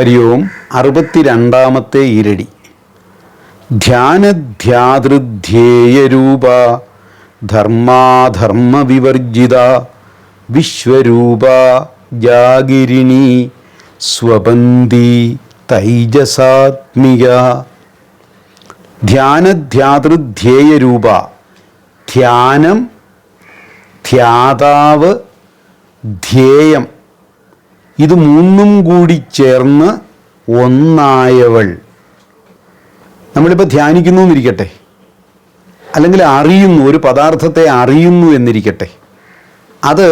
ഹരി ഓം അറുപത്തിരണ്ടാമത്തെ ഇരടി ധ്യാനധ്യാതൃധ്യേയരൂപ ധർമാധർമ്മ വിവർജിത വിശ്വരൂപ ജാഗിരിണി സ്വപന്തി തൈജസാത്മിക. ധ്യാനധ്യാതൃധ്യേയരൂപ ധ്യാനം ധ്യാതാവ് ധ്യേയം. ഇത് മൂന്നും കൂടി ചേർന്ന് ഒന്നായവൾ. നമ്മളിപ്പോൾ ധ്യാനിക്കുന്നു എന്നിരിക്കട്ടെ അല്ലെങ്കിൽ അറിയുന്നു ഒരു പദാർത്ഥത്തെ അറിയുന്നു എന്നിരിക്കട്ടെ. അത്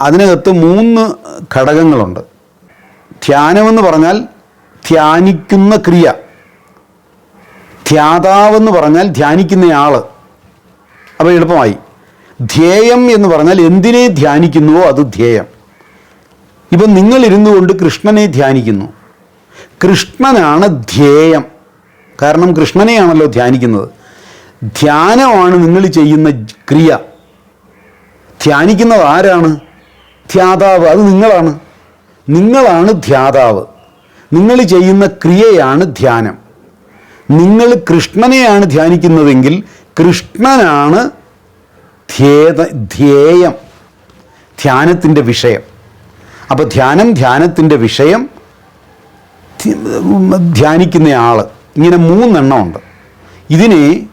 അതിനകത്ത് മൂന്ന് ഘടകങ്ങളുണ്ട്. ധ്യാനമെന്ന് പറഞ്ഞാൽ ധ്യാനിക്കുന്ന ക്രിയ. ധ്യാതാവെന്ന് പറഞ്ഞാൽ ധ്യാനിക്കുന്നയാൾ അപ്പോൾ എളുപ്പമായി. ധ്യേയം എന്ന് പറഞ്ഞാൽ എന്തിനെ ധ്യാനിക്കുന്നുവോ അത് ധ്യേയം. ഇപ്പം നിങ്ങൾ ഇരുന്നു കൊണ്ട് കൃഷ്ണനെ ധ്യാനിക്കുന്നു. കൃഷ്ണനാണ് ധ്യേയം. കാരണം കൃഷ്ണനെയാണല്ലോ ധ്യാനിക്കുന്നത്. ധ്യാനമാണ് നിങ്ങൾ ചെയ്യുന്ന ക്രിയ. ധ്യാനിക്കുന്നത് ആരാണ്? ധ്യാതാവ്. അത് നിങ്ങളാണ്. നിങ്ങളാണ് ധ്യാതാവ്. നിങ്ങൾ ചെയ്യുന്ന ക്രിയയാണ് ധ്യാനം. നിങ്ങൾ കൃഷ്ണനെയാണ് ധ്യാനിക്കുന്നതെങ്കിൽ കൃഷ്ണനാണ് ധ്യേത ധ്യേയം. ധ്യാനത്തിന്റെ വിഷയം. അപ്പോൾ ധ്യാനം ധ്യാനത്തിന്റെ വിഷയം ധ്യ- ധ്യാനിക്കുന്ന ആൾ ഇങ്ങനെ മൂന്നെണ്ണമുണ്ട്. ഇതിനെ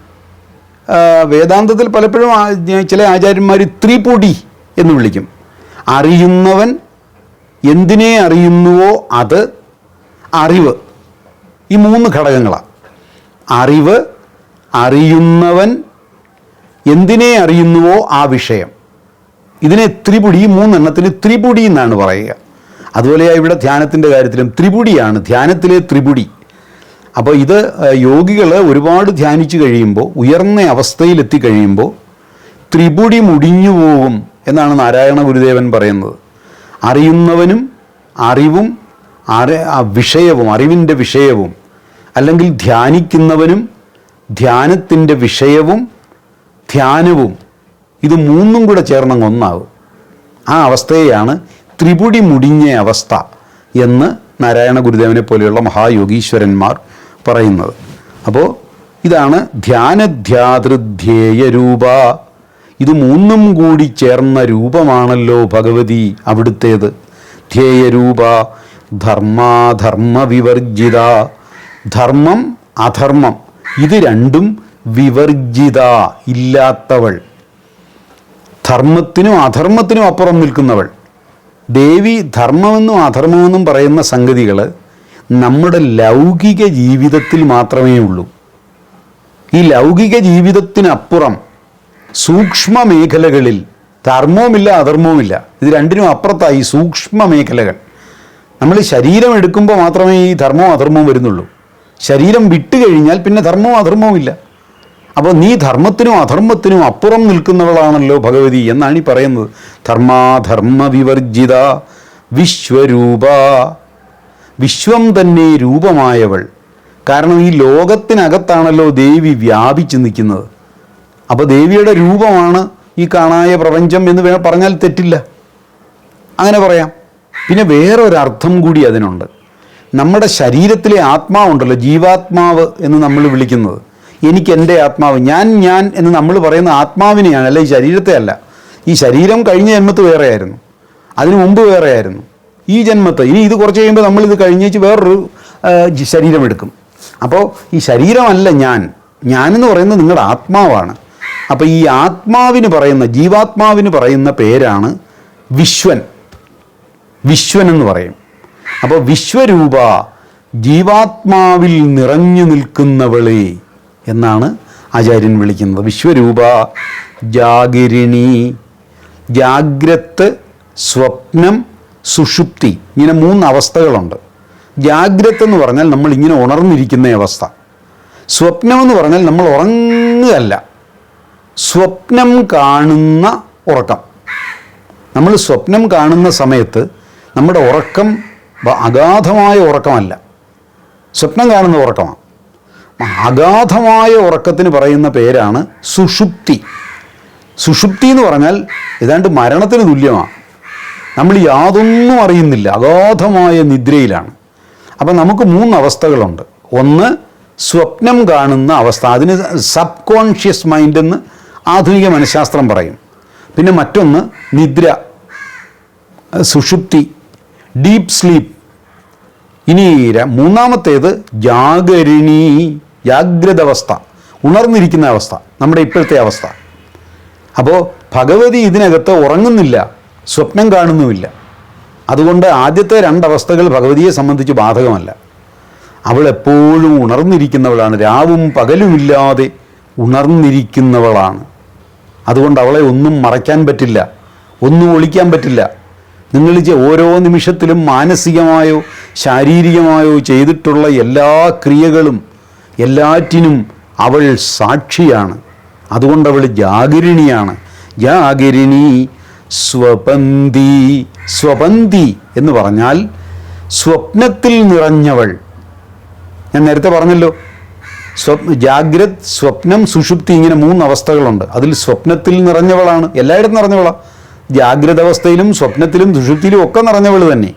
വേദാന്തത്തിൽ പലപ്പോഴും ചില ആചാര്യന്മാർ ത്രിപുടി എന്ന് വിളിക്കും. അറിയുന്നവൻ എന്തിനെ അറിയുന്നുവോ അത് അറിവ്. ഈ മൂന്ന് ഘടകങ്ങളാണ് അറിവ് അറിയുന്നവൻ എന്തിനെ അറിയുന്നുവോ ആ വിഷയം. ഇതിനെ ത്രിപുടി മൂന്നെണ്ണത്തിന് ത്രിപുടി എന്നാണ് പറയുക. അതുപോലെ ഇവിടെ ധ്യാനത്തിന്റെ കാര്യത്തിലും ത്രിപുടിയാണ് ധ്യാനത്തിലെ ത്രിപുടി. അപ്പോൾ ഇത് യോഗികൾ ഒരുപാട് ധ്യാനിച്ചു കഴിയുമ്പോൾ ഉയർന്ന അവസ്ഥയിലെത്തി കഴിയുമ്പോൾ ത്രിപുടി മുടിഞ്ഞു പോകും എന്നാണ് നാരായണ ഗുരുദേവൻ പറയുന്നത്. അറിയുന്നവനും അറിവും അറി വിഷയവും അറിവിന്റെ വിഷയവും അല്ലെങ്കിൽ ധ്യാനിക്കുന്നവനും ധ്യാനത്തിന്റെ വിഷയവും ധ്യാനവും ഇത് മൂന്നും കൂടെ ചേർന്നങ്ങ് ഒന്നാകും ആ അവസ്ഥയെയാണ് ത്രിപുടി മുടിഞ്ഞ അവസ്ഥ എന്ന് നാരായണ ഗുരുദേവനെ പോലെയുള്ള മഹായോഗീശ്വരന്മാർ പറയുന്നത്. അപ്പോൾ ഇതാണ് ധ്യാനധ്യാതൃധ്യേയ രൂപ ഇത് മൂന്നും കൂടി ചേർന്ന രൂപമാണല്ലോ ഭഗവതി അവിടുത്തേത്. ധ്യേയരൂപ ധർമാധർമ്മ വിവർജിത ധർമ്മം അധർമ്മം. ഇത് രണ്ടും വിവർജിത ഇല്ലാത്തവൾ. ധർമ്മത്തിനും അധർമ്മത്തിനും അപ്പുറം നിൽക്കുന്നവൾ. ദേവി ധർമ്മമെന്നും അധർമ്മമെന്നും പറയുന്ന സംഗതികൾ നമ്മുടെ ലൗകിക ജീവിതത്തിൽ മാത്രമേ ഉള്ളൂ. ഈ ലൗകിക ജീവിതത്തിനപ്പുറം സൂക്ഷ്മ മേഖലകളിൽ ധർമ്മവുമില്ല അധർമ്മവുമില്ല. ഇത് രണ്ടിനും അപ്പുറത്തായി സൂക്ഷ്മ മേഖലകൾ. നമ്മൾ ശരീരം എടുക്കുമ്പോൾ മാത്രമേ ഈ ധർമ്മവും അധർമ്മവും വരുന്നുള്ളൂ. ശരീരം വിട്ടുകഴിഞ്ഞാൽ പിന്നെ ധർമ്മവും അധർമ്മവും ഇല്ല അപ്പോൾ നീ ധർമ്മത്തിനും അധർമ്മത്തിനും അപ്പുറം നിൽക്കുന്നവളാണല്ലോ ഭഗവതി എന്നാണ് ഈ പറയുന്നത്. ധർമാധർമ്മ വിവർജിത വിശ്വരൂപ. വിശ്വം തന്നെ രൂപമായവൾ. കാരണം ഈ ലോകത്തിനകത്താണല്ലോ ദേവി വ്യാപിച്ചു നിൽക്കുന്നത്. അപ്പോൾ ദേവിയുടെ രൂപമാണ് ഈ കാണായ പ്രപഞ്ചം എന്ന് വേ പറഞ്ഞാൽ തെറ്റില്ല. അങ്ങനെ പറയാം. പിന്നെ വേറൊരർത്ഥം കൂടി അതിനുണ്ട്. നമ്മുടെ ശരീരത്തിലെ ആത്മാവുണ്ടല്ലോ ജീവാത്മാവ് എന്ന് നമ്മൾ വിളിക്കുന്നത്. എനിക്ക് എന്റെ ആത്മാവ് ഞാൻ ഞാൻ എന്ന് നമ്മൾ പറയുന്ന ആത്മാവിനെയാണ് അല്ല ഈ ശരീരത്തെ അല്ല. ഈ ശരീരം കഴിഞ്ഞ ജന്മത്ത് വേറെയായിരുന്നു. അതിനു മുമ്പ് വേറെയായിരുന്നു. ഈ ജന്മത്ത് ഇനി ഇത് കുറച്ച് കഴിയുമ്പോൾ നമ്മളിത് കഴിഞ്ഞേച്ച് വേറൊരു ശരീരമെടുക്കും അപ്പോൾ ഈ ശരീരമല്ല ഞാൻ. ഞാൻ എന്ന് പറയുന്നത് നിങ്ങളുടെ ആത്മാവാണ്. അപ്പോൾ ഈ ആത്മാവിന് പറയുന്ന ജീവാത്മാവിന് പറയുന്ന പേരാണ് വിശ്വൻ. വിശ്വൻ എന്ന് പറയും. അപ്പോൾ വിശ്വരൂപ ജീവാത്മാവിൽ നിറഞ്ഞു നിൽക്കുന്നവളെ എന്നാണ് ആചാര്യൻ വിളിക്കുന്നത്. വിശ്വരൂപ ജാഗിരിണി. ജാഗ്രത് സ്വപ്നം സുഷുപ്തി ഇങ്ങനെ മൂന്ന് അവസ്ഥകളുണ്ട്. ജാഗ്രത് എന്ന് പറഞ്ഞാൽ നമ്മൾ ഇങ്ങനെ ഉണർന്നിരിക്കുന്ന അവസ്ഥ. സ്വപ്നം എന്ന് പറഞ്ഞാൽ നമ്മൾ ഉറങ്ങുകയല്ല. സ്വപ്നം കാണുന്ന ഉറക്കം. നമ്മൾ സ്വപ്നം കാണുന്ന സമയത്ത് നമ്മുടെ ഉറക്കം അഗാധമായ ഉറക്കമല്ല. സ്വപ്നം കാണുന്ന ഉറക്കമാണ്. അഗാധമായ ഉറക്കത്തിന് പറയുന്ന പേരാണ് സുഷുപ്തി. സുഷുപ്തി എന്ന് പറഞ്ഞാൽ ഏതാണ്ട് മരണത്തിന് തുല്യമാണ് നമ്മൾ യാതൊന്നും അറിയുന്നില്ല. അഗാധമായ നിദ്രയിലാണ്. അപ്പം നമുക്ക് മൂന്ന് അവസ്ഥകളുണ്ട്. ഒന്ന് സ്വപ്നം കാണുന്ന അവസ്ഥ. അതിന് സബ് കോൺഷ്യസ് മൈൻഡ് എന്ന് ആധുനിക മനഃശാസ്ത്രം പറയും. പിന്നെ മറ്റൊന്ന് നിദ്ര. സുഷുപ്തി. Deep sleep. ഇനി മൂന്നാമത്തേത് ജാഗരിണി. ജാഗ്രത അവസ്ഥ ഉണർന്നിരിക്കുന്ന അവസ്ഥ നമ്മുടെ ഇപ്പോഴത്തെ അവസ്ഥ. അപ്പോൾ ഭഗവതി ഇതിനകത്ത് ഉറങ്ങുന്നില്ല സ്വപ്നം കാണുന്നുമില്ല. അതുകൊണ്ട് ആദ്യത്തെ രണ്ടവസ്ഥകൾ ഭഗവതിയെ സംബന്ധിച്ച് ബാധകമല്ല. അവൾ എപ്പോഴും ഉണർന്നിരിക്കുന്നവളാണ് രാവും പകലുമില്ലാതെ ഉണർന്നിരിക്കുന്നവളാണ്. അതുകൊണ്ട് അവളെ ഒന്നും മറയ്ക്കാൻ പറ്റില്ല ഒന്നും ഒളിക്കാൻ പറ്റില്ല. നിങ്ങൾ ഓരോ നിമിഷത്തിലും മാനസികമായോ ശാരീരികമായോ ചെയ്തിട്ടുള്ള എല്ലാ ക്രിയകളും എല്ലാറ്റിനും അവൾ സാക്ഷിയാണ്. അതുകൊണ്ട് അവൾ ജാഗരിണിയാണ്. ജാഗരിണി സ്വപന്തി സ്വപന്തി എന്ന് പറഞ്ഞാൽ സ്വപ്നത്തിൽ നിറഞ്ഞവൾ. ഞാൻ നേരത്തെ പറഞ്ഞല്ലോ സ്വപ് ജാഗ്രത് സ്വപ്നം സുഷുപ്തി ഇങ്ങനെ മൂന്ന് അവസ്ഥകളുണ്ട്. അതിൽ സ്വപ്നത്തിൽ നിറഞ്ഞവളാണ്. എല്ലായിടത്തും നിറഞ്ഞവളാണ് ജാഗ്രത അവസ്ഥയിലും സ്വപ്നത്തിലും സുഷുപ്തിയിലും ഒക്കെ നിറഞ്ഞവൾ തന്നെ.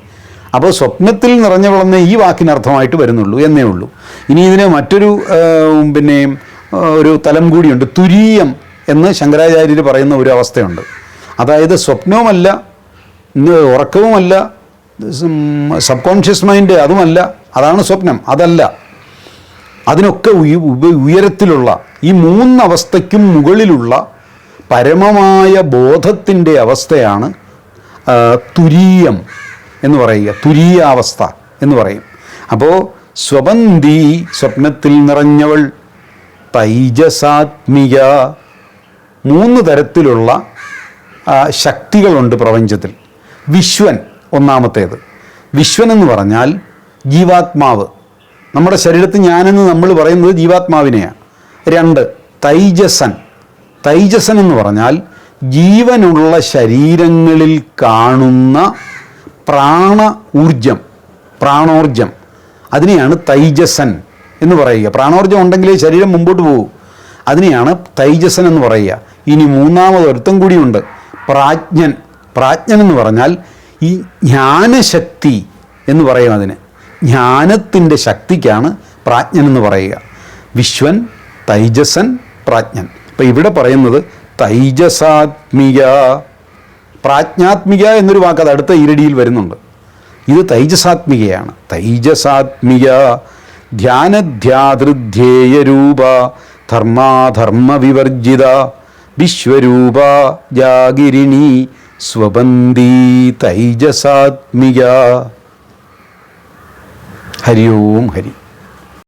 അപ്പോൾ സ്വപ്നത്തിൽ നിറഞ്ഞു നിറഞ്ഞവളെന്ന് ഈ വാക്കിനർത്ഥമായിട്ട് വരുന്നുള്ളൂ എന്നേ ഉള്ളൂ. ഇനി ഇതിന് മറ്റൊരു പിന്നെ ഒരു തലം കൂടിയുണ്ട്. തുരീയം എന്ന് ശങ്കരാചാര്യർ പറയുന്ന ഒരു അവസ്ഥയുണ്ട്. അതായത് സ്വപ്നവുമല്ല ഉറക്കവുമല്ല സബ് കോൺഷ്യസ് മൈൻഡ് അതുമല്ല അതാണ് സ്വപ്നം അതല്ല. അതിനൊക്കെ ഉയരത്തിലുള്ള ഈ മൂന്നവസ്ഥയ്ക്കും മുകളിലുള്ള പരമമായ ബോധത്തിന്റെ അവസ്ഥയാണ് തുരീയം. എന്ന് പറയുക തുരീയാവസ്ഥ എന്ന് പറയും. അപ്പോൾ സ്വപന്തി സ്വപ്നത്തിൽ നിറഞ്ഞവൾ തൈജസാത്മിക. മൂന്ന് തരത്തിലുള്ള ശക്തികളുണ്ട് പ്രപഞ്ചത്തിൽ. വിശ്വൻ ഒന്നാമത്തേത്. വിശ്വൻ എന്ന് പറഞ്ഞാൽ ജീവാത്മാവ്. നമ്മുടെ ശരീരത്തിൽ ഞാനെന്ന് നമ്മൾ പറയുന്നത് ജീവാത്മാവിനെയാണ് രണ്ട് തൈജസൻ. തൈജസൻ എന്ന് പറഞ്ഞാൽ ജീവനുള്ള ശരീരങ്ങളിൽ കാണുന്ന പ്രാണ ഊർജം പ്രാണോർജം. അതിനെയാണ് തൈജസൻ എന്ന് പറയുക. പ്രാണോർജം ഉണ്ടെങ്കിലേ ശരീരം മുമ്പോട്ട് പോകൂ. അതിനെയാണ് തൈജസൻ എന്ന് പറയുക. ഇനി മൂന്നാമത് ഒരുത്തം കൂടിയുണ്ട്. പ്രാജ്ഞൻ. പ്രാജ്ഞൻ എന്ന് പറഞ്ഞാൽ ഈ ജ്ഞാനശക്തി എന്ന് പറയും അതിന്. ജ്ഞാനത്തിന്റെ ശക്തിക്കാണ് പ്രാജ്ഞൻ എന്ന് പറയുക. വിശ്വൻ തൈജസൻ പ്രാജ്ഞൻ. അപ്പം ഇവിടെ പറയുന്നത് തൈജസാത്മിക പ്രാജ്ഞാത്മിക എന്നൊരു വാക്ക് അത് അടുത്ത ഇരടിയിൽ വരുന്നുണ്ട്. ഇത് തൈജസാത്മികയാണ്. തൈജസാത്മിക ധ്യാനധ്യാതൃധ്യേയരൂപ ധർമാധർമ്മ വിവർജിത വിശ്വരൂപ ജാഗിരിണി സ്വബന്ദി തൈജസാത്മിക. ഹരി ഓം ഹരി.